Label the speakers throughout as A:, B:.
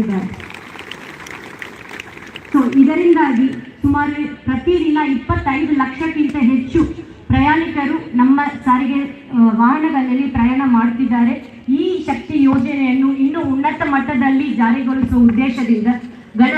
A: ಮಾಡ್ತಿದ್ದಾರೆ ಸೊ ಇದರಿಂದಾಗಿ ಸುಮಾರು ಪ್ರತಿದಿನ ಇಪ್ಪತ್ತೈದು ಲಕ್ಷಕ್ಕಿಂತ ಹೆಚ್ಚು ಪ್ರಯಾಣಿಕರು ನಮ್ಮ ಸಾರಿಗೆ ವಾಹನಗಳಲ್ಲಿ ಪ್ರಯಾಣ ಮಾಡ್ತಿದ್ದಾರೆ ಈ ಶಕ್ತಿ ಯೋಜನೆಯನ್ನು ಇನ್ನೂ ಉನ್ನತ ಮಟ್ಟದಲ್ಲಿ ಜಾರಿಗೊಳಿಸುವ ಉದ್ದೇಶದಿಂದ ಗಣ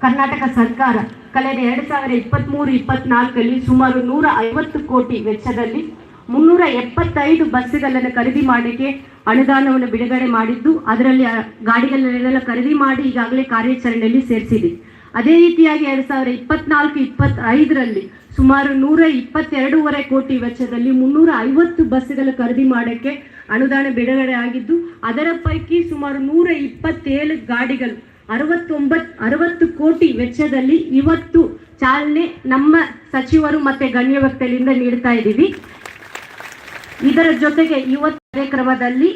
A: ಕರ್ನಾಟಕ ಸರ್ಕಾರ ಕಳೆದ ಎರಡು ಸಾವಿರ ಇಪ್ಪತ್ತ್ಮೂರು ಇಪ್ಪತ್ತ್ನಾಲ್ಕರಲ್ಲಿ ಸುಮಾರು ನೂರ ಐವತ್ತು ಕೋಟಿ ವೆಚ್ಚದಲ್ಲಿ ಮುನ್ನೂರ ಎಪ್ಪತ್ತೈದು ಬಸ್ಸುಗಳನ್ನು ಖರೀದಿ ಮಾಡಲಿಕ್ಕೆ ಅನುದಾನವನ್ನು ಬಿಡುಗಡೆ ಮಾಡಿದ್ದು, ಅದರಲ್ಲಿ ಗಾಡಿಗಳನ್ನೆಲ್ಲ ಖರೀದಿ ಮಾಡಿ ಈಗಾಗಲೇ ಕಾರ್ಯಾಚರಣೆಯಲ್ಲಿ ಸೇರಿಸಿದೆ. ಅದೇ ರೀತಿಯಾಗಿ ಎರಡು ಸಾವಿರದ ಇಪ್ಪತ್ನಾಲ್ಕು, ಇಪ್ಪತ್ತೈದರಲ್ಲಿ ಸುಮಾರು ನೂರ ಇಪ್ಪತ್ತೆರಡೂವರೆ ಕೋಟಿ ವೆಚ್ಚದಲ್ಲಿ ಮುನ್ನೂರ ಐವತ್ತು ಬಸ್ಸುಗಳ ಖರೀದಿ ಮಾಡೋಕ್ಕೆ ಅನುದಾನ ಬಿಡುಗಡೆ ಆಗಿದ್ದು, ಅದರ ಪೈಕಿ ಸುಮಾರು ನೂರ ಇಪ್ಪತ್ತೇಳು ಗಾಡಿಗಳು ಅರವತ್ತೊಂಬತ್ತು ಅರವತ್ತು ಕೋಟಿ ವೆಚ್ಚದಲ್ಲಿ ಇವತ್ತು ಚಾಲನೆ ನಮ್ಮ ಸಚಿವರು ಮತ್ತೆ ಗಣ್ಯ ವ್ಯಕ್ತಿಗಳಿಂದ ನೀಡ್ತಾ ಇದ್ದೀವಿ. ಇದರ ಜೊತೆಗೆ ಇವತ್ತು ಕಾರ್ಯಕ್ರಮದಲ್ಲಿ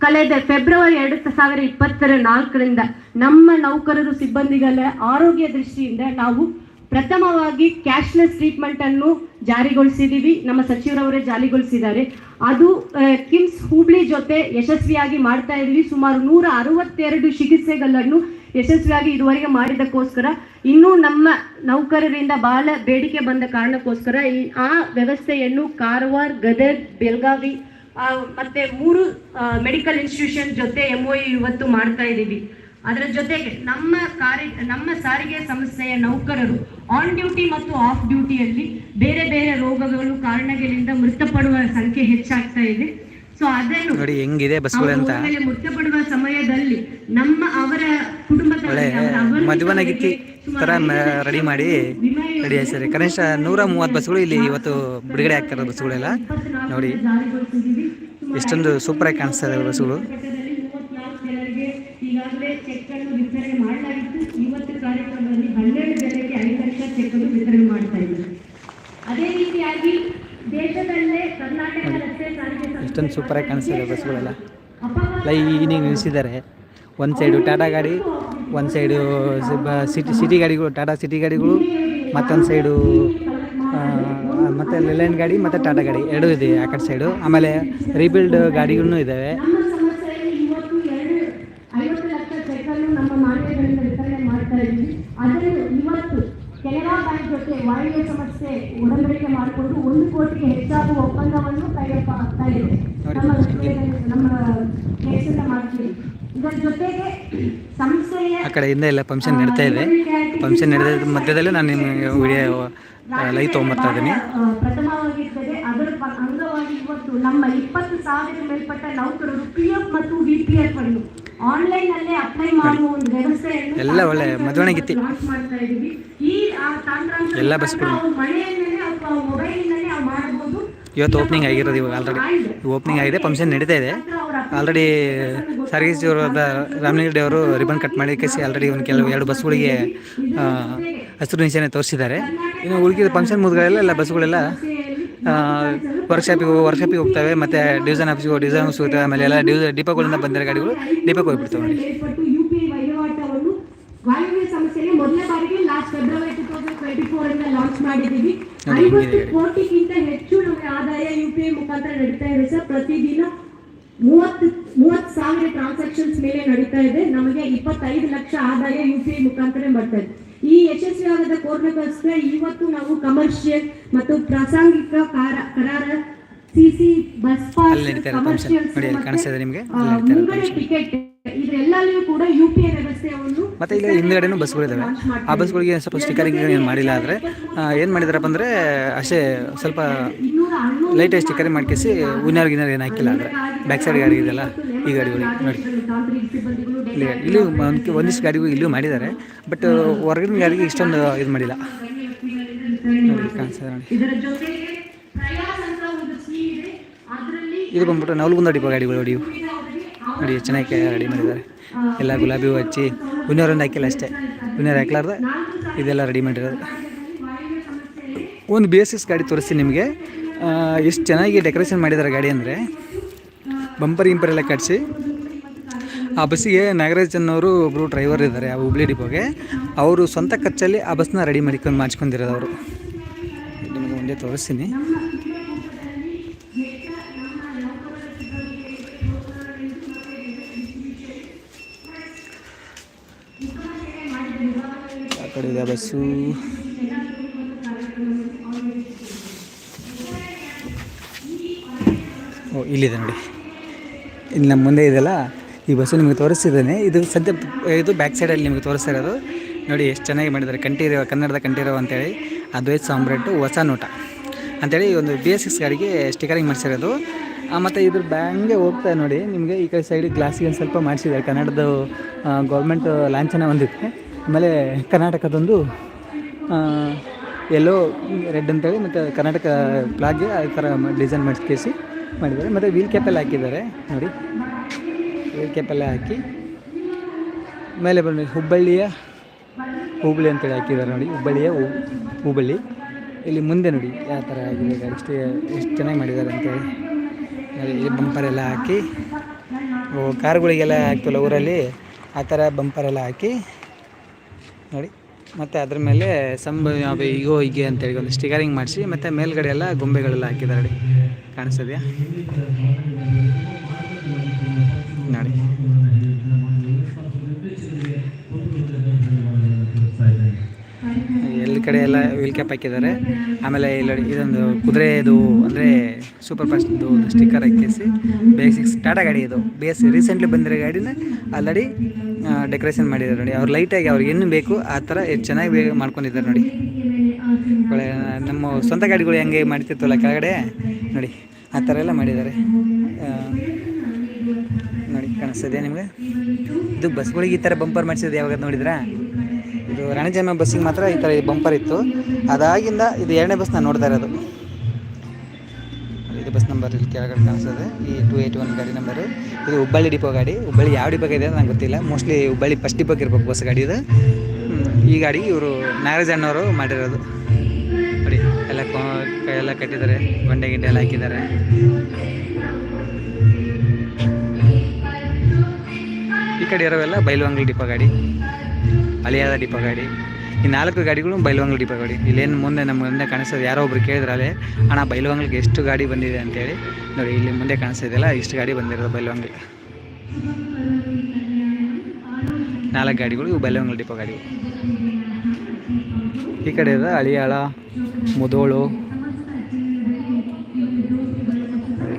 A: ಕಳೆದ ಫೆಬ್ರವರಿ ಎರಡು ಸಾವಿರ ಇಪ್ಪತ್ತರ ನಾಲ್ಕರಿಂದ ನಮ್ಮ ನೌಕರರು ಸಿಬ್ಬಂದಿಗಳ ಆರೋಗ್ಯ ದೃಷ್ಟಿಯಿಂದ ನಾವು ಪ್ರಥಮವಾಗಿ ಕ್ಯಾಶ್ಲೆಸ್ ಟ್ರೀಟ್ಮೆಂಟ್ ಅನ್ನು ಜಾರಿಗೊಳಿಸಿದ್ದೀವಿ ನಮ್ಮ ಸಚಿವರವರೇ ಜಾರಿಗೊಳಿಸಿದ್ದಾರೆ. ಅದು ಕಿಮ್ಸ್ ಹುಬ್ಳಿ ಜೊತೆ ಯಶಸ್ವಿಯಾಗಿ ಮಾಡ್ತಾ ಇದ್ವಿ ಸುಮಾರು ನೂರ ಅರವತ್ತೆರಡು ಚಿಕಿತ್ಸೆಗಳನ್ನು ಯಶಸ್ವಿಯಾಗಿ ಇದುವರೆಗೆ ಮಾಡಿದ್ದಕ್ಕೋಸ್ಕರ ಇನ್ನೂ ನಮ್ಮ ನೌಕರರಿಂದ ಬಹಳ ಬೇಡಿಕೆ ಬಂದ ಕಾರಣಕ್ಕೋಸ್ಕರ ಈ ಆ ವ್ಯವಸ್ಥೆಯನ್ನು ಕಾರವಾರ, ಗದಗ್, ಬೆಳಗಾವಿ ಮತ್ತೆ ಮೂರು ಮೆಡಿಕಲ್ ಇನ್ಸ್ಟಿಟ್ಯೂಷನ್ ಜೊತೆ ಎಂ ಇವತ್ತು ಮಾಡ್ತಾ ಇದ್ದೀವಿ ಅದರ ಜೊತೆಗೆ ನಮ್ಮ ಕಾರ್ಯ, ನಮ್ಮ ಸಾರಿಗೆ ಸಂಸ್ಥೆಯ ನೌಕರರು ಆನ್ ಡ್ಯೂಟಿ ಮತ್ತು ಆಫ್ ಡ್ಯೂಟಿಯಲ್ಲಿ ಬೇರೆ ಬೇರೆ ರೋಗಗಳು, ಕಾರಣಗಳಿಂದ ಮೃತಪಡುವ ಸಂಖ್ಯೆ ಹೆಚ್ಚಾಗ್ತಾ ಇದೆ. ಸೊ ಅದನ್ನು
B: ನೋಡಿ ಹೆಂಗಿದೆ ಬಸ್ಗಳು ಅಂತ.
A: ಮೃತಪಡುವ ಸಮಯದಲ್ಲಿ ನಮ್ಮ ಅವರ ಕುಟುಂಬದ
B: ಒಳ್ಳೆ ಮದುವನಗಿತ್ತಿ ತರ ರೆಡಿ ಮಾಡಿ ರೆಡಿ ಸರಿ. ಕನಿಷ್ಠ ನೂರ ಮೂವತ್ತು ಬಸ್ಗಳು ಇಲ್ಲಿ ಇವತ್ತು ಬಿಡುಗಡೆ ಆಗ್ತಾರೆ ಬಸ್ಗಳೆಲ್ಲ ನೋಡಿ ಎಷ್ಟೊಂದು ಸೂಪರಾಗಿ ಕಾಣಿಸ್ತಾ ಇದೆ ಬಸ್ಗಳು
A: ಈಗಾಗಲೇ ಚೆಕ್ ಅನ್ನು ವಿತರಣೆ ಮಾಡಲಾಗಿತ್ತು. ಇವತ್ತು ಕಾರ್ಯಕ್ರಮದಲ್ಲಿ ಹನ್ನೆರಡು ಜನರಿಗೆ ಐದು ಲಕ್ಷ ಚೆಕ್ ಅನ್ನು ವಿತರಣೆ ಮಾಡ್ತಾ ಇದ್ದಾರೆ ಅದೇ ರೀತಿಯಾಗಿ ದೇಶದಲ್ಲೇ ಕರ್ನಾಟಕ ರಸ್ತೆ ಸಾರಿಗೆ ಸಂಸ್ಥೆ
B: ಎಷ್ಟೊಂದು ಸೂಪರಾಗಿ ಕಾಣಿಸ್ತಿದೆ ಬಸ್ಗಳೆಲ್ಲ ಲೈನಿಗೆ ನಿಲ್ಲಿಸಿದ್ದಾರೆ ಒಂದು ಸೈಡು ಟಾಟಾ ಗಾಡಿ ಒಂದು ಸೈಡು ಸಿಟಿ ಸಿಟಿ ಗಾಡಿಗಳು ಟಾಟಾ ಸಿಟಿ ಗಾಡಿಗಳು, ಮತ್ತೊಂದು ಸೈಡು ಮತ್ತು ಲೆಲ್ಯಾಂಡ್ ಗಾಡಿ, ಮತ್ತು ಟಾಟಾ ಗಾಡಿ. ಎರಡೂ ಇದೆ ಆ ಕಡೆ ಸೈಡು ಆಮೇಲೆ ರೀಬಿಲ್ಡ್ ಗಾಡಿಗಳೂ ಇದ್ದಾವೆ
A: ನಮ್ಮ ಮಾಡ್ತಾ ಕೆನರಾ ಬ್ಯಾಂಕ್ ಜೊತೆ ವಾಣಿಜ್ಯ ಸಂಸ್ಥೆ ಒಡಂಬಡಿಕೆ ಮಾಡಿಕೊಂಡು ಒಂದು ಕೋಟಿಗೆ ಹೆಚ್ಚಾಗುವ ಒಪ್ಪಂದವನ್ನು ಕೈಗೊಳ್ಳ ಆಗ್ತಾ ಇದೆ. ನಮ್ಮ ನಮ್ಮ ಕೆಲಸದ ಮಾಡ್ತೀವಿ. ಇದರ ಜೊತೆಗೆ ಸಂಸ್ಥೆಯ
B: ಆ ಕಡೆ ಹಿಂದೆ ಎಲ್ಲ ಫಂಕ್ಷನ್ ನಡೀತಾ ಇದೆ. ಫಂಕ್ಷನ್ ನಡೆದ ಮಧ್ಯದಲ್ಲಿ ನಾನು ನಿಮಗೆ ವಿಡಿಯೋ ಲೈವ್ ತೊಗೊಂಬರ್ತಾ ಇದ್ದೀನಿ.
A: ಪ್ರಥಮವಾಗಿರ್ತದೆ. ಅದರ ಅಂಗವಾಗಿ ಇವತ್ತು ನಮ್ಮ ಇಪ್ಪತ್ತು ಸಾವಿರ ಮೇಲ್ಪಟ್ಟ ನೌಕರರು ಪಿ ಎಫ್ ಮತ್ತು ವಿ ಪಿ ಎಫ್ ಅನ್ನು ಆನ್ಲೈನ್ ಅಲ್ಲೇ ಅಪ್ಲೈ ಮಾಡುವ ಒಂದು ವ್ಯವಸ್ಥೆಯನ್ನು
B: ಎಲ್ಲ ಒಳ್ಳೆ
A: ಮದುವೆ ಮಾಡ್ತಾ ಇದ್ದೀವಿ. ಈ
B: ಎಲ್ಲ ಬಸ್ಗಳು. ಇವತ್ತು ಓಪನಿಂಗ್ ಆಗಿರೋದು ಇವಾಗ ಆಲ್ರೆಡಿ ಓಪನಿಂಗ್ ಆಗಿದೆ ಫಂಕ್ಷನ್ ನಡೀತಾ ಇದೆ. ಆಲ್ರೆಡಿ ಸಾರಿಗೆ ಸಚಿವರಾದ ರಾಮಲಿಂಗರೆಡ್ಡಿ ಅವರು ರಿಬನ್ ಕಟ್ ಮಾಡಿ ಕೇಸಿ ಆಲ್ರೆಡಿ ಒಂದು ಕೆಲವು ಎರಡು ಬಸ್ಗಳಿಗೆ ಹಸಿರು ನಿಶಾನೆ ತೋರಿಸಿದ್ದಾರೆ. ಇನ್ನು ಉಳಿದ ಫಂಕ್ಷನ್ ಮುಗಿದಗಳೆಲ್ಲ ಎಲ್ಲ ಬಸ್ಗಳೆಲ್ಲ ವರ್ಕ್ಶಾಪಿಗೆ ವರ್ಕ್ಶಾಪಿಗೆ ಹೋಗ್ತವೆ ಮತ್ತು ಡಿವಿಷನ್ ಆಫೀಸ್ಗೆ ಡಿವಿಷನ್ ಆಫೀಸ್ ಹೋಗ್ತವೆ ಆಮೇಲೆ ಎಲ್ಲ ಡಿವ್ ಡಿಪೋಗಳಿಂದ ಬಂದಿರೋ ಗಾಡಿಗಳು ಡಿಪೋಗೆ ಹೋಗ್ಬಿಡ್ತವೆ ನೋಡಿ
A: ಏರ್ಪಟ್ಟು ಯು ಪಿ ಐ ವಹಿವಾಟವನ್ನು ವಾಯುವ್ಯ ಸಂಸ್ಥೆಗೆ ಮೊದಲ ಬಾರಿಗೆ last February two thousand twenty four ಇಂದ ಲಾಂಚ್
B: ಮಾಡಿದೀವಿ
A: ಐವತ್ತು ಕೋಟಿಗಿಂತ ಹೆಚ್ಚು ನಮಗೆ ಆದಾಯ ಯು ಪಿ ಐ ಮುಖಾಂತರ ನಡೀತಾ ಇದೆ ಸರ್. ಪ್ರತಿದಿನ ಮೂವತ್ತು ಮೂವತ್ತು ಸಾವಿರ ಟ್ರಾನ್ಸಾಕ್ಷನ್ಸ್ ಮೇಲೆ ನಡೀತಾ ಇದೆ. ನಮಗೆ ಇಪ್ಪತ್ತೈದು ಲಕ್ಷ ಆದಾಯ ಯು ಪಿ ಐ ಮುಖಾಂತರ ಬರ್ತಾ ಇದೆ. ಈ ಯಶಸ್ವಿಯಾಗದ ಕಾರಣಕ್ಕೋಸ್ಕರ ಇವತ್ತು ನಾವು ಕಮರ್ಷಿಯಲ್ ಮತ್ತು ಪ್ರಾಸಂಗಿಕ ಕಾರ- ಕರಾರ ಸಿಸಿ ಬಸ್ ಪಾಸ್
B: ಕಮರ್ಷಿಯಲ್
A: ಮುಂಗಡ ಟಿಕೆಟ್
B: ಮತ್ತು ಇಲ್ಲಿ ಹಿಂದ್ಗಡೆನೂ ಬಸ್ಗಳಿದ್ದಾವೆ ಆ ಬಸ್ಗಳಿಗೆ ಸ್ವಲ್ಪ ಸ್ಟಿಕರಿಂಗ್ ಏನು ಮಾಡಿಲ್ಲ ಆದರೆ ಏನು ಮಾಡಿದಾರಪ್ಪ ಅಂದರೆ ಅಷ್ಟೇ ಸ್ವಲ್ಪ
A: ಲೈಟ್ ಆಗಿ
B: ಲೈಟಾಗಿ ಸ್ಟಿಕರಿಂಗ್ ಮಾಡ್ಕೇಸಿ ವಿನರ್ ಗಿನ್ನರ್ ಏನು ಹಾಕಿಲ್ಲ ಅಂದರೆ ಬ್ಯಾಕ್ ಸೈಡ್ ಗಾಡಿ ಇದೆಯಲ್ಲ ಈ ಗಾಡಿಗಳು ನೋಡಿ. ಇಲ್ಲಿ ಇಲ್ಲೂ ಒಂದು ಒಂದಿಷ್ಟು ಗಾಡಿಗೂ ಇಲ್ಲೂ ಮಾಡಿದ್ದಾರೆ ಬಟ್ ಹೊರಗಿನ ಗಾಡಿಗೆ ಇಷ್ಟೊಂದು ಇದು ಮಾಡಿಲ್ಲ. ನೋಡಿ ಕಾಣಿಸ್ತದೆ
A: ಇದೆ
B: ಬಂದ್ಬಿಟ್ಟು ನವಲ್ಗುಂದ ಡಿಪೋ ಗಾಡಿಗಳು ಇವು ನೋಡಿ ಎಷ್ಟು ಚೆನ್ನಾಗಿ ರೆಡಿ ಮಾಡಿದ್ದಾರೆ. ಎಲ್ಲ ಗುಲಾಬಿ ಹೂ ಹಚ್ಚಿ ಹುನ್ನೂರೊಂದು ಹಾಕಿಲ್ಲ ಅಷ್ಟೇ. ಹುನ್ನೂರು ಹಾಕ್ಲಾರ್ದೆ ಇದೆಲ್ಲ ರೆಡಿ ಮಾಡಿರೋದು. ಒಂದು ಬಿ ಎಸ್ ಎಸ್ ಗಾಡಿ ತೋರಿಸಿ ನಿಮಗೆ. ಎಷ್ಟು ಚೆನ್ನಾಗಿ ಡೆಕೋರೇಷನ್ ಮಾಡಿದ್ದಾರೆ ಗಾಡಿ ಅಂದರೆ. ಬಂಪರ್ ಗಿಂಪರ್ ಎಲ್ಲ ಕಟ್ಸಿ. ಆ ಬಸ್ಸಿಗೆ ನಾಗರಾಜ್ ಅನ್ನೋರು ಒಬ್ಬರು ಡ್ರೈವರ್ ಇದ್ದಾರೆ, ಆ ಹುಬ್ಳಿ ಡಿಪೋಗೆ ಅವರು ಸ್ವಂತ ಖರ್ಚಲ್ಲಿ ಆ ಬಸ್ನ ರೆಡಿ ಮಾಡಿಕೊಂಡು ಮಾಡಿಸ್ಕೊಂಡಿರೋದು ಅವರು. ನಿಮಗೆ ಒಂದೇ ತೋರಿಸ್ತೀನಿ. ಕಡೆ ಇದೆ ಬಸ್ಸು. ಓ, ಇಲ್ಲಿದೆ ನೋಡಿ. ಇಲ್ಲಿ ನಮ್ಮ ಮುಂದೆ ಇದೆಲ್ಲ ಈ ಬಸ್ಸು ನಿಮಗೆ ತೋರಿಸ್ತಿದ್ದೇನೆ. ಇದು ಸದ್ಯ ಇದು ಬ್ಯಾಕ್ ಸೈಡಲ್ಲಿ ನಿಮಗೆ ತೋರಿಸ್ತಿರೋದು ನೋಡಿ, ಎಷ್ಟು ಚೆನ್ನಾಗಿ ಮಾಡಿದ್ದಾರೆ. ಕಂಠೀರೋ ಕನ್ನಡದ ಕಂಠೀರೋ ಅಂತೇಳಿ. ಅದ್ವೈತ್ ಸಾಂಬ್ರೆಟ್ಟು ಹೊಸ ನೋಟ. ಅಂತೇಳಿ ಒಂದು ಬಿ ಎಸ್ ಸಿಕ್ಸ್ ಗಾಡಿಗೆ ಸ್ಟಿಕರಿಂಗ್ ಮಾಡಿಸಿರೋದು. ಮತ್ತು ಇದ್ರ ಬ್ಯಾಂಗೆ ಹೋಗ್ತಾ ನೋಡಿ. ನಿಮಗೆ ಈ ಕಡೆ ಸೈಡ್ ಗ್ಲಾಸಿಗೆ ಒಂದು ಸ್ವಲ್ಪ ಮಾಡಿಸಿದ್ದಾರೆ. ಕನ್ನಡದ ಗೌರ್ಮೆಂಟ್ ಲಾಂಛನ ಒಂದಿದೆ. ಆಮೇಲೆ ಕರ್ನಾಟಕದೊಂದು ಎಲ್ಲೋ ರೆಡ್ ಅಂತೇಳಿ ಮತ್ತು ಕರ್ನಾಟಕ ಫ್ಲಾಗ್ಗೆ ಆ ಥರ ಡಿಸೈನ್ ಮಾಡಿಸಿ ಮಾಡಿದ್ದಾರೆ. ಮತ್ತು ವೀಲ್ ಕ್ಯಾಪೆಲ್ಲ ಹಾಕಿದ್ದಾರೆ, ನೋಡಿ. ವೀಲ್ ಕ್ಯಾಪೆಲ್ಲ ಹಾಕಿ, ಮೇಲೆ ಬಂದು ಹುಬ್ಬಳ್ಳಿಯ ಹುಬ್ಬಳ್ಳಿ ಅಂತೇಳಿ ಹಾಕಿದ್ದಾರೆ, ನೋಡಿ. ಹುಬ್ಬಳ್ಳಿಯ ಹುಬ್ಬಳ್ಳಿ. ಇಲ್ಲಿ ಮುಂದೆ ನೋಡಿ, ಯಾವ ಥರ ಆಗಿದೆ ಎಷ್ಟು ಎಷ್ಟು ಚೆನ್ನಾಗಿ ಮಾಡಿದ್ದಾರೆ ಅಂತೇಳಿ. ಇಲ್ಲಿ ಈ ಬಂಪರ್ ಎಲ್ಲ ಹಾಕಿ, ಓ ಕಾರ್ಗಳಿಗೆಲ್ಲ ಹಾಕ್ತಲ್ಲ ಊರಲ್ಲಿ, ಆ ಥರ ಬಂಪರ್ ಎಲ್ಲ ಹಾಕಿ. ನೋಡಿ. ಮತ್ತು ಅದ್ರ ಮೇಲೆ ಸಂಬ ಯಾವ ಈಗೋ ಹೀಗೆ ಅಂತೇಳಿ ಒಂದು ಸ್ಟಿಕರಿಂಗ್ ಮಾಡಿಸಿ, ಮತ್ತು ಮೇಲ್ಗಡೆ ಎಲ್ಲ ಗೊಂಬೆಗಳೆಲ್ಲ ಹಾಕಿದ್ದಾರೆ ನೋಡಿ. ಕಾಣಿಸ್ತದೆಯಾ? ನೋಡಿ. ಎಲ್ಲ ಕಡೆ ಎಲ್ಲ ವೀಲ್ ಕ್ಯಾಪ್ ಹಾಕಿದ್ದಾರೆ. ಆಮೇಲೆ ಇಲ್ಲಿ ಇದೊಂದು ಕುದುರೆದು ಅಂದರೆ ಸೂಪರ್ ಫಾಸ್ಟ್ದು ಸ್ಟಿಕ್ಕರ್ ಹಾಕಿಸಿ ಬೇಸಿಕ್ಸ್ ಟಾಟಾ ಗಾಡಿ ಇದು. ಬೇಸ್ ರೀಸೆಂಟ್ಲಿ ಬಂದಿರೋ ಗಾಡಿನ ಆಲ್ರೆಡಿ ಡೆಕೋರೇಷನ್ ಮಾಡಿದ್ದಾರೆ ನೋಡಿ. ಅವ್ರು ಲೈಟಾಗಿ ಅವ್ರಿಗೆ ಏನು ಬೇಕು, ಆ ಥರ ಚೆನ್ನಾಗಿ ಮಾಡ್ಕೊಂಡಿದ್ದಾರೆ ನೋಡಿ. ಒಳ್ಳೆ, ನಮ್ಮ ಸ್ವಂತ ಗಾಡಿಗಳು ಹೆಂಗೆ ಮಾಡ್ತಿರ್ತವಲ್ಲ ಕೆಳಗಡೆ, ನೋಡಿ, ಆ ಥರ ಎಲ್ಲ ಮಾಡಿದ್ದಾರೆ. ನೋಡಿ ಕಾಣಿಸ್ತದೆ ನಿಮಗೆ? ಇದು ಬಸ್ಗಳಿಗೆ ಈ ಥರ ಬಂಪರ್ ಮಾಡಿಸಿದ್ದು ಯಾವಾಗ ನೋಡಿದ್ರಾ? ಇದು ರಾಣಿಜಮ್ಮ ಬಸ್ಸಿಗೆ ಮಾತ್ರ ಈ ಥರ ಬಂಪರ್ ಇತ್ತು. ಅದಾಗಿಂದ ಇದು ಎರಡನೇ ಬಸ್ ನಾನು ನೋಡ್ತಾ ಇರೋದು. ಇಲ್ಲಿ ಕೆಳಗಡೆ ಕಾಣಿಸ್ತದೆ. ಈ ಟು ಏಯ್ಟ್ ಒನ್ ಗಾಡಿ ನಂಬರು ಇದು ಹುಬ್ಬಳ್ಳಿ ಡಿಪೋ ಗಾಡಿ. ಹುಬ್ಬಳ್ಳಿ ಯಾವ ಡಿಪೋ ಇದೆ ಅಂತ ನಂಗೆ ಗೊತ್ತಿಲ್ಲ. ಮೋಸ್ಟ್ಲಿ ಹುಬ್ಬಳ್ಳಿ ಫಸ್ಟ್ ಡಿಪೋಗೆ ಇರ್ಬೇಕು ಬಸ್ ಗಾಡಿ ಇದು. ಈ ಗಾಡಿ ಇವರು ನಾಗರಾಜ್ ಅಣ್ಣವರು ಮಾಡಿರೋದು. ನೋಡಿ, ಎಲ್ಲ ಎಲ್ಲ ಕಟ್ಟಿದ್ದಾರೆ. ಬಂಡೆ ಗಿಂಡೆ ಎಲ್ಲ ಹಾಕಿದ್ದಾರೆ. ಈ ಕಡೆ ಇರೋವೆಲ್ಲ ಬೈಲುವಂಗ್ಲಿ ಡಿಪೋ ಗಾಡಿ. ಅಲಿಯಾದ ಡಿಪೋ ಗಾಡಿ. ಈ ನಾಲ್ಕು ಗಾಡಿಗಳು ಬೈಲವಂಗಲ್ ಡಿಪೋ ಗಾಡಿ. ಇಲ್ಲೇನು ಮುಂದೆ ನಮ್ಮ ಮುಂದೆ ಕಾಣಿಸ್ತದೆ ಯಾರೋ ಒಬ್ರು ಕೇಳಿದ್ರಲ್ಲೇ, ಅಣ್ಣ, ಬೈಲುವಂಗ್ಲಿಗೆ ಎಷ್ಟು ಗಾಡಿ ಬಂದಿದೆ ಅಂತೇಳಿ. ನೋಡಿ, ಇಲ್ಲಿ ಮುಂದೆ ಕಾಣಿಸ್ತಿದೆಯಲ್ಲ ಇಷ್ಟು ಗಾಡಿ ಬಂದಿರೋದು ಬೈಲವಂಗಲ್. ನಾಲ್ಕು ಗಾಡಿಗಳು, ಇವು ಬೈಲುವಂಗ್ಲಿ ಡಿಪೋ ಗಾಡಿ ಈ ಕಡೆ ಇದೆ ಅಳಿಯಾಳ, ಮುದೋಳು.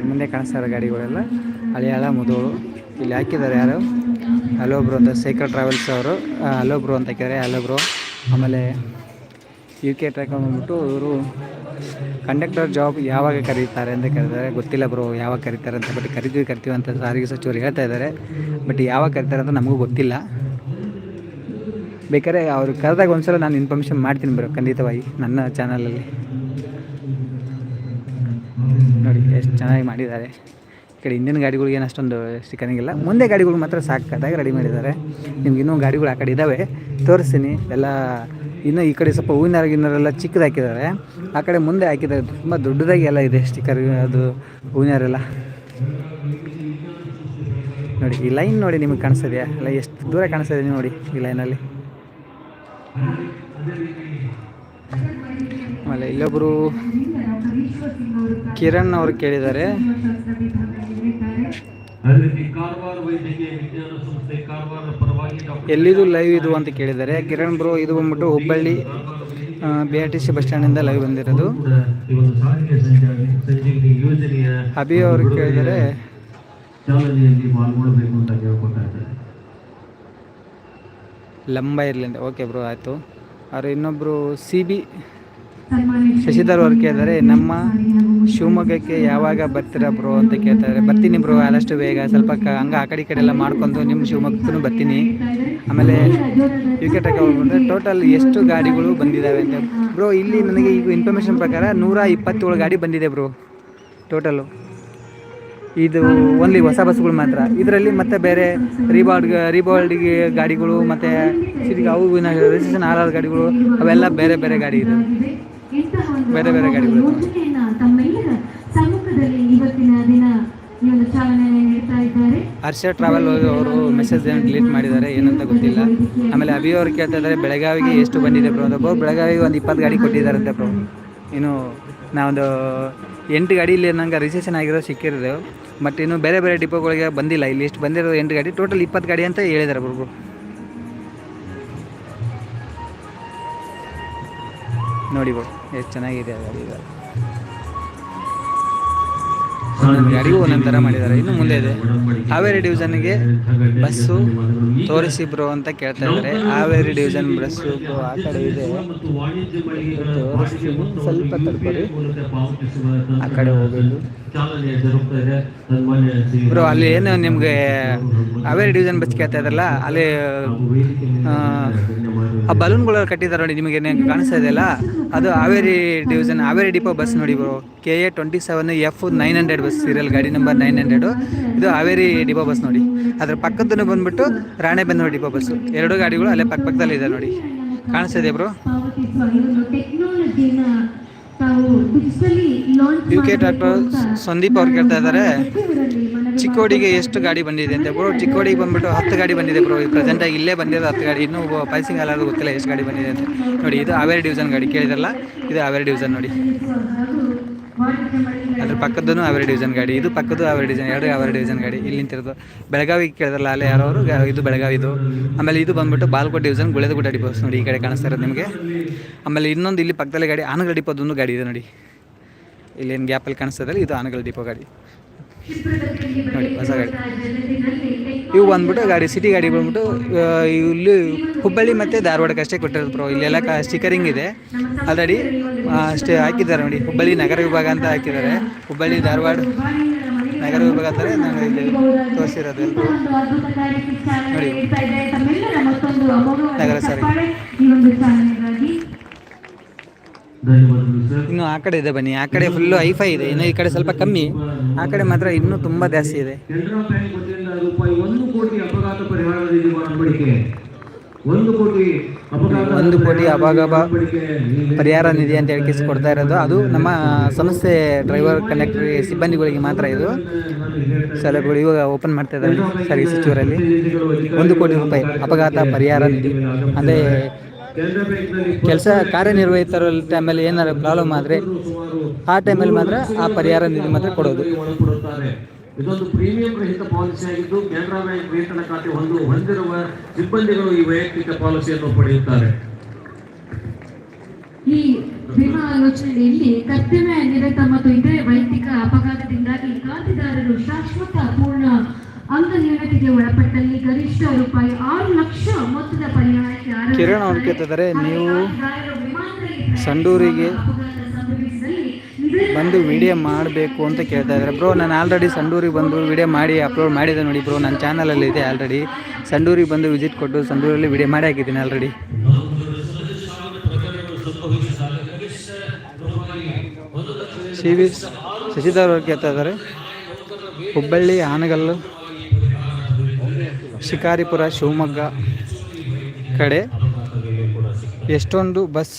B: ಮುಂದೆ ಕಾಣಿಸ್ತಾ ಇರೋ ಗಾಡಿಗಳೆಲ್ಲ ಹಳಿಯಾಳ ಮುದೋಳು. ಇಲ್ಲಿ ಹಾಕಿದ್ದಾರೆ ಯಾರು? ಹಲೋ ಬ್ರೋ ಅಂತ ಸೈಕಲ್ ಟ್ರಾವೆಲ್ಸ್ ಅವರು. ಹಲೋ ಅಂತ ಹಾಕಿದ್ದಾರೆ ಹಲೋ ಆಮೇಲೆ ಯು ಕೆ ಟ್ರ್ಯಾಕ್ ಬಂದ್ಬಿಟ್ಟು ಇವರು ಕಂಡಕ್ಟರ್ ಜಾಬ್ ಯಾವಾಗ ಕರೀತಾರೆ ಅಂತ ಕರೀತಾರೆ ಗೊತ್ತಿಲ್ಲ ಬ್ರೋ ಯಾವಾಗ ಕರೀತಾರೆ ಅಂತ ಬಟ್ ಕರಿತೀವಿ ಕರಿತೀವಿ ಅಂತ ಸಾರಿಗೆ ಸಚಿವರು ಹೇಳ್ತಾ ಇದ್ದಾರೆ. ಬಟ್ ಯಾವಾಗ ಕರೀತಾರೆ ಅಂತ ನಮಗೂ ಗೊತ್ತಿಲ್ಲ. ಬೇಕಾದ್ರೆ ಅವರು ಕರೆದಾಗ ಒಂದ್ಸಲ ನಾನು ಇನ್ಫಾರ್ಮೇಷನ್ ಮಾಡ್ತೀನಿ ಬ್ರೋ ಖಂಡಿತವಾಗಿ ನನ್ನ ಚಾನಲಲ್ಲಿ ನೋಡಿ, ಎಷ್ಟು ಚೆನ್ನಾಗಿ ಮಾಡಿದ್ದಾರೆ. ಕಡೆ ಇಂದಿನ ಗಾಡಿಗಳಿಗೆ ಏನು ಅಷ್ಟೊಂದು ಸಿಕ್ಕಂಗಿಲ್ಲ ಮುಂದೆ ಗಾಡಿಗಳು ಮಾತ್ರ ಸಾಕಾಗಿ ರೆಡಿ ಮಾಡಿದ್ದಾರೆ. ನಿಮ್ಗೆ ಇನ್ನೂ ಗಾಡಿಗಳು ಆ ಕಡೆ ಇದ್ದಾವೆ ತೋರಿಸ್ತೀನಿ. ಎಲ್ಲ ಇನ್ನೂ ಈ ಕಡೆ ಸ್ವಲ್ಪ ಹೂವಿನ ಗಿನ್ನರೆಲ್ಲ ಚಿಕ್ಕದು ಆ ಕಡೆ ಮುಂದೆ ಹಾಕಿದ್ದಾರೆ. ತುಂಬ ದೊಡ್ಡದಾಗಿ ಎಲ್ಲ ಇದೆ ಸ್ಟಿಕ್ಕರ್ ಅದು ಹೂವಿನಾರೆಲ್ಲ ನೋಡಿ, ಈ ಲೈನ್ ನೋಡಿ ನಿಮಗೆ ಕಾಣಿಸ್ತದೆಯಾ? ಅಲ್ಲ, ಎಷ್ಟು ದೂರ ಕಾಣಿಸ್ತದೆ ನೋಡಿ ಈ ಲೈನಲ್ಲಿ ಆಮೇಲೆ ಇಲ್ಲೊಬ್ಬರು ಕಿರಣ್ ಅವರು ಕೇಳಿದ್ದಾರೆ. ಎಲ್ಲಿದು ಲೈವ್ ಇದು ಅಂತ ಕೇಳಿದ್ದಾರೆ. ಕಿರಣ್ ಬ್ರೋ ಇದು ಬಂದ್ಬಿಟ್ಟು Hubballi B R T C bus ಸ್ಟ್ಯಾಂಡಿಂದ live ಬಂದಿರೋದು. ಅಭಿ ಅವರು ಕೇಳಿದರೆ ಲಂಬ ಇರಲಿ ಅಂತ. ಓಕೆ ಬ್ರೋ ಆಯಿತು. ಅವರು ಇನ್ನೊಬ್ಬರು ಸಿ ಬಿ ಶಶಿಧರ್ ಅವ್ರು ಕೇಳಿದರೆ, ನಮ್ಮ ಶಿವಮೊಗ್ಗಕ್ಕೆ ಯಾವಾಗ ಬರ್ತೀರಾ ಬ್ರೋ? ಅಂತ ಕೇಳ್ತಾರೆ. ಬರ್ತೀನಿ ಬ್ರೋ, ಆದಷ್ಟು ಬೇಗ. ಸ್ವಲ್ಪ ಕ, ಹಂಗೆ ಆ ಕಡೆ ಈ ಕಡೆ ಎಲ್ಲ ಮಾಡ್ಕೊಂಡು ನಿಮ್ಮ ಶಿವಮೊಗ್ಗಕ್ಕೂ ಬರ್ತೀನಿ. ಆಮೇಲೆ ವಿಕೆಟ್ ಬಂದರೆ ಟೋಟಲ್ ಎಷ್ಟು ಗಾಡಿಗಳು ಬಂದಿದ್ದಾವೆ ಅಂತ. ಬ್ರೋ, ಇಲ್ಲಿ ನನಗೆ ಈಗ ಇನ್ಫಾರ್ಮೇಷನ್ ಪ್ರಕಾರ ನೂರ ಇಪ್ಪತ್ತೇಳು ಗಾಡಿ ಬಂದಿದೆ ಬ್ರೋ ಟೋಟಲು ಇದು ಓನ್ಲಿ ಹೊಸ ಬಸ್ಗಳು ಮಾತ್ರ. ಇದರಲ್ಲಿ ಮತ್ತೆ ಬೇರೆ ರೀಬಾಲ್ಡ್ ರೀಬಾಲ್ಡ್ಗೆ ಗಾಡಿಗಳು ಮತ್ತು ಅವು ರಿಜಿಸ್ಟ್ರೇಷನ್ ಆರ್ ಗಾಡಿಗಳು, ಅವೆಲ್ಲ ಬೇರೆ ಬೇರೆ ಗಾಡಿ ಇದೆ. ಬೇರೆ ಬೇರೆ ಗಾಡಿಗಳು. ಹರ್ಷ ಟ್ರಾವೆಲ್ ಅವರು ಮೆಸೇಜ್ ಏನು ಡಿಲೀಟ್ ಮಾಡಿದ್ದಾರೆ ಏನಂತ ಗೊತ್ತಿಲ್ಲ. ಆಮೇಲೆ ಅಭಿ ಅವ್ರು ಕೇಳ್ತಾ ಇದ್ದಾರೆ, ಬೆಳಗಾವಿಗೆ ಎಷ್ಟು ಬಂದಿದೆ ಬ್ರೋ ಅಂತ. ಬೆಳಗಾವಿಗೆ ಒಂದು ಇಪ್ಪತ್ತು ಗಾಡಿ ಕೊಟ್ಟಿದ್ದಾರಂತೆ ಬ್ರೋ ಇನ್ನು ನಾವೊಂದು ಎಂಟು ಗಾಡಿ ಇಲ್ಲಿ ನಂಗೆ ರಿಜಿಸ್ಟ್ರೇಷನ್ ಆಗಿರೋ ಸಿಕ್ಕಿರೋದು. ಮತ್ತು ಇನ್ನು ಬೇರೆ ಬೇರೆ ಡಿಪೋಗಳಿಗೆ ಬಂದಿಲ್ಲ. ಇಲ್ಲಿ ಇಷ್ಟು ಬಂದಿರೋ ಎಂಟು ಗಾಡಿ. ಟೋಟಲ್ ಇಪ್ಪತ್ತು ಗಾಡಿ ಅಂತ ಹೇಳಿದ್ದಾರೆ ಒಬ್ರು ನೋಡಿ ಬೋ ಎಷ್ಟು ಚೆನ್ನಾಗಿದೆ ಗಾಡಿ ಈಗ ಗಾಡಿಗೂ ಒಂದೊಂದು ಥರ ಮಾಡಿದ್ದಾರೆ ಇನ್ನು ಮುಂದೆ ಇದೆ ಹಾವೇರಿ ಡಿವಿಷನ್ಗೆ ಬಸ್ಸು ತೋರಿಸಿ ಬ್ರೋ ಅಂತ ಕೇಳ್ತಾ ಇದ್ದಾರೆ ಹಾವೇರಿ ಡಿವಿಷನ್ ಬಸ್ಸು ಆ ಕಡೆ ಇದೆ. ಸ್ವಲ್ಪ ತಡ್ಕೊಳ್ಳಿ. ಆ ಕಡೆ ಹೋಗೋದು ಬ್ರೋ ಅಲ್ಲಿ ಏನು ನಿಮಗೆ ಹಾವೇರಿ ಡಿವಿಷನ್ ಬಸ್ ಕೇಳ್ತಾ ಇದ್ರಲ್ಲ ಅಲ್ಲಿ ಆ, ಬಲೂನ್ಗಳು ಕಟ್ಟಿದ್ದಾರೆ ನೋಡಿ ನಿಮಗೆ ಏನ್ ಕಾಣಿಸ್ತಾ ಇದೆಯಲ್ಲ ಅದು Haveri division Haveri depot bus ನೋಡಿ bro. K A twenty seven F nine hundred bus serial ಗಾಡಿ ನಂಬರ್ ನೈನ್ ಹಂಡ್ರೆಡು ಇದು ಹಾವೇರಿ ಡಿಪೋ ಬಸ್ ನೋಡಿ. ಅದ್ರ ಪಕ್ಕದನ್ನು ಬಂದ್ಬಿಟ್ಟು ರಾಣೆಬೆನ್ನೂರು ಡಿಪೋ ಬಸ್ಸು ಎರಡು ಗಾಡಿಗಳು ಅಲ್ಲೇ ಪಕ್ಕ ಪಕ್ಕದಲ್ಲಿ ಇದೆ ನೋಡಿ. ಕಾಣಿಸ್ತಾ ಇದೆ ಬ್ರೋ.
A: ಈ
B: ಯು ಕೆ ಡಾಕ್ಟರ್ ಸಂದೀಪ್ ಅವ್ರು ಕೇಳ್ತಾ ಇದ್ದಾರೆ, ಚಿಕ್ಕೋಡಿಗೆ ಎಷ್ಟು ಗಾಡಿ ಬಂದಿದೆ ಅಂತ ಬ್ರೋ ಚಿಕ್ಕೋಡಿಗೆ ಬಂದ್ಬಿಟ್ಟು ಹತ್ತು ಗಾಡಿ ಬಂದಿದೆ ಬ್ರೋ ಪ್ರೆಸೆಂಟಾಗಿ ಇಲ್ಲೇ ಬಂದಿದೆ ಹತ್ತು ಗಾಡಿ. ಇನ್ನೂ ಪೈಸಿಂಗ್ ಅಲ್ಲಾದ್ರೂ ಗೊತ್ತಿಲ್ಲ ಎಷ್ಟು ಗಾಡಿ ಬಂದಿದೆ ಅಂತ. ನೋಡಿ, ಇದು ಹಾವೇರಿ ಡಿವಿಷನ್ ಗಾಡಿ, ಕೇಳಿದ್ರಲ್ಲ? ಇದು ಹಾವೇರಿ ಡಿವಿಷನ್ ನೋಡಿ. ಅದ್ರ ಪಕ್ಕದ್ದು ಅವರೇ ಡಿವಿಷನ್ ಗಾಡಿ, ಇದು ಪಕ್ಕದ್ದು ಅವರೇ ಡಿವಿಷನ್ ಎರಡು ಅವರೇ ಡಿವಿಷನ್ ಗಾಡಿ. ಇಲ್ಲಿ ನಿಂತಿರೋದು ಬೆಳಗಾವಿ ಕೇಳಿದ್ರಲ್ಲ, ಅಲ್ಲೇ ಯಾರವರು? ಇದು ಬೆಳಗಾವಿ ಇದು. ಆಮೇಲೆ ಇದು ಬಂದ್ಬಿಟ್ಟು ಬಾಲ್ಕೋಟ್ ಡಿವಿಷನ್ ಗುಳೆದಗುಡ್ಡ ಡಿಪೋಸ್ ನೋಡಿ ಈ ಕಡೆ ಕಾಣಿಸ್ತಾ ಇರೋದು ನಿಮಗೆ. ಆಮೇಲೆ ಇನ್ನೊಂದು ಇಲ್ಲಿ ಪಕ್ಕದಲ್ಲೇ ಗಾಡಿ, ಆನಗಲ್ ಡಿಪೋದೊಂದು ಗಾಡಿ ಇದೆ ನೋಡಿ. ಇಲ್ಲಿ ಏನು ಗ್ಯಾಪಲ್ಲಿ ಕಾಣಿಸ್ತದಲ್ಲ ಇದು ಆನಗಲ್ ಡಿಪೋ ಗಾಡಿ. ನೋಡಿ, ಹೊಸ ಗಾಡಿ. ಇವು ಬಂದ್ಬಿಟ್ಟು ಗಾಡಿ ಸಿಟಿ ಗಾಡಿ ಬಂದ್ಬಿಟ್ಟು ಇಲ್ಲಿ ಹುಬ್ಬಳ್ಳಿ ಮತ್ತು ಧಾರವಾಡಕ್ಕೆ ಅಷ್ಟೇ ಕೊಟ್ಟಿರೋದು ಬ್ರೋ ಇಲ್ಲೆಲ್ಲ ಕ ಸ್ಟಿಕರಿಂಗ್ ಇದೆ. ಆಲ್ರೆಡಿ ಅಷ್ಟೇ ಹಾಕಿದ್ದಾರೆ ನೋಡಿ. ಹುಬ್ಬಳ್ಳಿ ನಗರ ವಿಭಾಗ ಅಂತ ಹಾಕಿದ್ದಾರೆ. ಹುಬ್ಬಳ್ಳಿ ಧಾರವಾಡ ನಗರ ವಿಭಾಗ ಅಂತಾರೆ. ನಾನು ಇಲ್ಲಿ ತೋರಿಸಿರೋದು ಎಲ್ಲರೂ ನೋಡಿ. ನಗರ ಸಾರಿಗೆ.
A: ಈ ಒಂದು ಚಾಲನೆಗಾಗಿ
C: ಧನ್ಯವಾದಗಳು ಸರ್
B: ಇನ್ನು ಆ ಕಡೆ ಇದೆ ಬನ್ನಿ. ಆ ಕಡೆ ಫುಲ್ಲು ಐಫೈ ಇದೆ. ಇನ್ನು ಈ ಕಡೆ ಸ್ವಲ್ಪ ಕಮ್ಮಿ. ಆ ಕಡೆ ಮಾತ್ರ ಇನ್ನೂ ತುಂಬಾ ಜಾಸ್ತಿ ಇದೆ.
C: ಒಂದು ಕೋಟಿ ಅಪಘಾತ ಪರಿಹಾರ ನಿಧಿ
B: ಅಂತ ಹೇಳಿ ಕೊಡ್ತಾ ಇರೋದು. ಅದು ನಮ್ಮ ಸಂಸ್ಥೆ ಡ್ರೈವರ್ ಕಂಡಕ್ಟರ್ ಸಿಬ್ಬಂದಿಗಳಿಗೆ ಮಾತ್ರ ಇದು. ಸೌಲಭ್ಯಗಳು ಇವಾಗ ಓಪನ್ ಮಾಡ್ತಾ ಇದ್ದಾರೆ. ಸರ್ವಿಸ್ ಸಚಿವರಲ್ಲಿ. ಒಂದು ಕೋಟಿ ರೂಪಾಯಿ ಅಪಘಾತ ಪರಿಹಾರ ನಿಧಿ. ಅಂದರೆ ಕೆಲಸ ಕಾರ್ಯನಿರ್ವಹಿತರ ಟೈಮಲ್ಲಿ ಏನಾದ್ರು ಪ್ರಾಬ್ಲಮ್ ಆದರೆ ಆ ಟೈಮಲ್ಲಿ ಮಾತ್ರ ಆ ಪರಿಹಾರ ನಿಧಿ ಮಾತ್ರ ಕೊಡೋದು.
C: ಇದೊಂದು ಪ್ರೀಮಿಯಂ ರಹಿತ ಪಾಲಿಸಿ ಆಗಿದ್ದು ಕೆನರಾ ಬ್ಯಾಂಕ್ ವೇತನ ಖಾತೆ ಹೊಂದು ಹೊಂದಿರುವ ಸಿಬ್ಬಂದಿಗಳು ಈ ವೈಯಕ್ತಿಕ ಪಾಲಿಸಿಯನ್ನು ಪಡೆಯುತ್ತಾರೆ.
A: ಈ ವಿಮಾ ಆಲೋಚನೆಯಲ್ಲಿ ಕರ್ತವ್ಯ ನಿರತ ಮತ್ತು ಇತರೆ ವೈಯಕ್ತಿಕ ಅಪಘಾತದಿಂದಾಗಿ ಖಾತೆದಾರರು ಶಾಶ್ವತ ಪೂರ್ಣ ಅಂಗನ್ಯೂನತೆಗೆ ಒಳಪಟ್ಟಲ್ಲಿ ಗರಿಷ್ಠ ರೂಪಾಯಿ ಆರು ಲಕ್ಷ ಮೊತ್ತದ ಅರ್ಹತೆ
B: ಕಿರಣ್ ಅವ್ರು ಕೇಳ್ತಿದ್ದಾರೆ, ನೀವು ಸಂಡೂರಿಗೆ ಬಂದು ವಿಡಿಯೋ ಮಾಡಬೇಕು ಅಂತ ಕೇಳ್ತಾ ಇದ್ದಾರೆ. ಬ್ರೋ ನಾನು ಆಲ್ರೆಡಿ ಸಂಡೂರಿಗೆ ಬಂದು ವಿಡಿಯೋ ಮಾಡಿ ಅಪ್ಲೋಡ್ ಮಾಡಿದೆ ನೋಡಿ ಬ್ರೋ ನನ್ನ ಚಾನಲಲ್ಲಿ ಇದೆ ಆಲ್ರೆಡಿ ಸಂಡೂರಿಗೆ ಬಂದು ವಿಸಿಟ್ ಕೊಟ್ಟು ಸಂಡೂರಲ್ಲಿ ವಿಡಿಯೋ ಮಾಡಿ ಹಾಕಿದ್ದೀನಿ ಆಲ್ರೆಡಿ ಸಿ ವಿ ಶಶಿಧರ್ ಅವ್ರು ಕೇಳ್ತಾ ಇದ್ದಾರೆ. ಹುಬ್ಬಳ್ಳಿ, ಆನಗಲ್ಲು, ಶಿಕಾರಿಪುರ, ಶಿವಮೊಗ್ಗ. ಕಡೆ ಎಷ್ಟೊಂದು ಬಸ್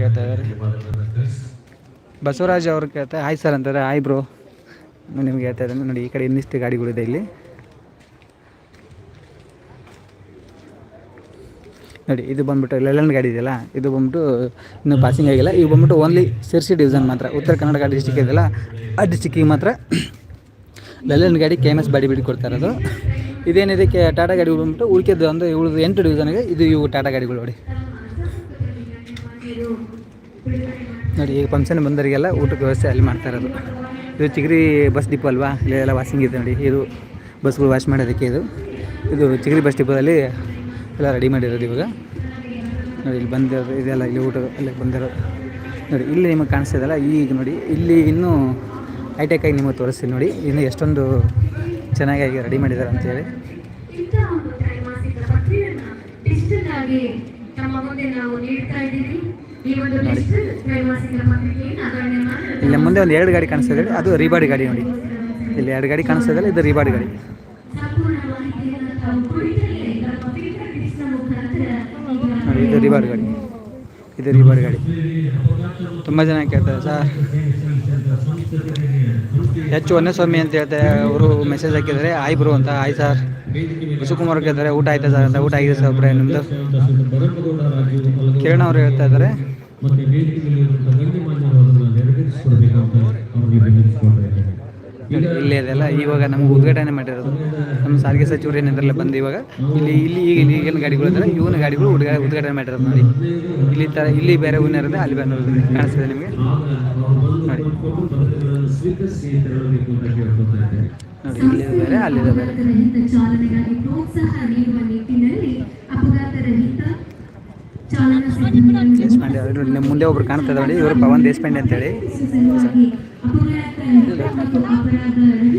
B: ಕೇಳ್ತಾ ಇದ್ದಾರೆ ಬಸವರಾಜ್ ಅವ್ರು ಕೇಳ್ತಾ ಹಾಯ್ ಸರ್ ಅಂತಾರೆ. ಹಾಯ್ ಬ್ರೋ ನಿಮ್ಗೆ ಹೇಳ್ತಾ ಇದ್ದಾನೆ. ನೋಡಿ, ಈ ಕಡೆ ಇನ್ನಿಷ್ಟು ಗಾಡಿಗಳಿದೆ ಇಲ್ಲಿ. ನೋಡಿ, ಇದು ಬಂದ್ಬಿಟ್ಟು ಲೆಲನ್ ಗಾಡಿ ಇದೆಯಲ್ಲ, ಇದು ಬಂದ್ಬಿಟ್ಟು ಇನ್ನೂ ಪಾಸಿಂಗ್ ಆಗಿಲ್ಲ. ಇದು ಬಂದ್ಬಿಟ್ಟು ಓನ್ಲಿ ಸಿರ್ಸಿ ಡಿವಿಷನ್ ಮಾತ್ರ. ಉತ್ತರ ಕನ್ನಡ ಡಿಸ್ಟಿಕ್ ಇದೆಯಲ್ಲ, ಆ ಡಿಸ್ಟಿಕ್ಕಿಗೆ ಮಾತ್ರ ಲೆಲನ್ ಗಾಡಿ ಕೆ ಎಂ ಎಸ್ ಬಾಡಿ ಬಿಡಿ ಕೊಡ್ತಾರೆ ಅದು ಇದೇನಿದೆ ಕೆ ಟಾಟಾ ಗಾಡಿ ಬಂದ್ಬಿಟ್ಟು ಉಳಿಕೆದ್ದು ಅಂದರೆ ಉಳಿದು ಎಂಟು ಡಿವಿಷನ್ಗೆ ಇದು ಇವು ಟಾಟಾ ಗಾಡಿಗಳು ನೋಡಿ. ನೋಡಿ, ಈಗ ಫಂಕ್ಷನ್ ಬಂದವರಿಗೆಲ್ಲ ಊಟಕ್ಕೆ ವ್ಯವಸ್ಥೆ ಅಲ್ಲಿ ಮಾಡ್ತಾರೆ ಅದು ಇದು ಚಿಗರಿ ಬಸ್ ಡಿಪೋ ಅಲ್ವಾ? ಇಲ್ಲೆಲ್ಲ ವಾಷಿಂಗ್ ಇದೆ ನೋಡಿ. ಇದು ಬಸ್ಗಳು ವಾಶ್ ಮಾಡೋದಕ್ಕೆ ಇದು. ಇದು ಚಿಗರಿ ಬಸ್ ಡಿಪೋದಲ್ಲಿ ಎಲ್ಲ ರೆಡಿ ಮಾಡಿರೋದು ಇವಾಗ. ನೋಡಿ, ಇಲ್ಲಿ ಬಂದಿರೋದು, ಇದೆಲ್ಲ ಇಲ್ಲಿ ಊಟ ಅಲ್ಲಿ ಬಂದಿರೋದು. ನೋಡಿ, ಇಲ್ಲಿ ನಿಮಗೆ ಕಾಣಿಸ್ತದಲ್ಲ ಈಗ ನೋಡಿ, ಇಲ್ಲಿ ಇನ್ನೂ ಹೈಟೆಕಾಗಿ ನಿಮಗೆ ತೋರಿಸ್ತೀನಿ ನೋಡಿ. ಇನ್ನು ಎಷ್ಟೊಂದು ಚೆನ್ನಾಗಿ ರೆಡಿ ಮಾಡಿದ್ದಾರೆ ಅಂತೇಳಿ ಇಲ್ಲಿ ಮುಂದೆ ಒಂದು ಎರಡು ಗಾಡಿ ಕಾಣಿಸ್ತಾ ಇದೆ ಅದು ರಿಬಾಡಿ ಗಾಡಿ ನೋಡಿ. ಇಲ್ಲಿ ಎರಡು ಗಾಡಿ ಕಾಣಿಸ್ತಾ ಇದು ರಿಬಾಡಿ ಗಾಡಿ. ಇದು ರಿಬಾಡಿ ಗಾಡಿ. ಇದು ರಿಬಾಡಿ ಗಾಡಿ. ತುಂಬ ಜನ ಕೇಳ್ತಾರೆ ಸರ್. ಒಂದೇ ಸ್ವಾಮಿ ಅಂತ ಹೇಳ್ತಾರೆ ಅವರು ಮೆಸೇಜ್ ಹಾಕಿದ್ದಾರೆ. ಆಯ್ ಬ್ರೋ ಅಂತ. ಆಯ್ ಸರ್ ವಿಶ್ವಕುಮಾರ್ ಕೇಳ್ತಾರೆ ಊಟ ಆಯ್ತಾ ಸರ್ ಅಂತ. ಊಟ ಆಗಿದೆ ಸರ್ ಒಬ್ಬರೇ ನಿಮ್ಮದು ಕಿರಣ್ ಅವರು ಹೇಳ್ತಾ ಇದ್ದಾರೆ. ಇಲ್ಲಿ ಅದೆಲ್ಲ ಇವಾಗ ನಮ್ಗೆ ಉದ್ಘಾಟನೆ ಮಾಡಿರೋದು. ನಮ್ಮ ಸಾರಿಗೆ ಸಚಿವರು ಏನಿದ್ರಲ್ಲ ಬಂದು ಇವಾಗ ಇಲ್ಲಿ ಇಲ್ಲಿ ಈಗ ಈಗಿನ ಗಾಡಿಗಳು ಇದ್ದಾರೆ ಇವನ ಗಾಡಿಗಳು ಉದ್ಘಾ ಉದ್ಘಾಟನೆ ಮಾಡಿರೋದು ನೋಡಿ. ಇಲ್ಲಿ ಥರ ಇಲ್ಲಿ ಬೇರೆ ಹೂವಿನ ಇರುತ್ತೆ ಅಲ್ಲಿ ಬೇರೆ ಕಾಣಿಸ್ತದೆ ನಿಮಗೆ? ನೋಡಿ. ನೋಡಿ, ಇಲ್ಲಿ ಮುಂದೆ ಒಬ್ರು ಕಾಣ್ತಾ ಇದ್ದಾರೆ ಇವರು ಪವನ್ ದೇಶಪಾಂಡೆ ಅಂತೇಳಿ.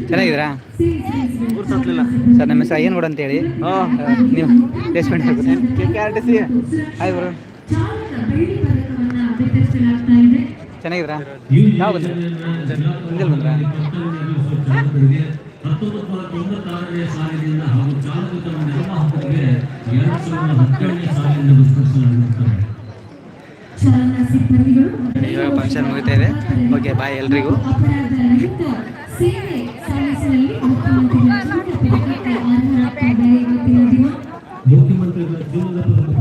B: ಚೆನ್ನಾಗಿದ್ದೀರಾ? ಸರ್ ನಮ್ಮ ಹೆಸರು ಅಯ್ಯನಗೌಡ ಅಂತೇಳಿ. ನೀವು ಹಾಯ್ ಬರೋ
D: ಪದಕವನ್ನ ವಿತರಿಸಲಾಗ್ತಾ ಇದೆ
B: ಚೆನ್ನಾಗಿದ್ದೀರಾ ಯಾವ ಬಂದ್ರಿ ಮುಂಜಾನೆ ಬಂದ್ರಾ
C: ಹತ್ತೊಂಬತ್ತು ನೂರ ತೊಂಬತ್ತಾರನೇ ಸಾಲಿನಿಂದ ಹಾಗೂ ಚಾಲಕರ ನಿರ್ವಾಹಕರಿಗೆ ಎರಡು ಸಾವಿರದ ಹತ್ತೇಳನೇ ಸಾಲಿನಿಂದ
B: ಇವಾಗ ಫಂಕ್ಷನ್ ಮುಗಿತಾ ಇದೆ. ಓಕೆ ಬಾಯ್ ಎಲ್ರಿಗೂ.
C: ಮುಖ್ಯಮಂತ್ರಿಗಳ ಜೀವನದ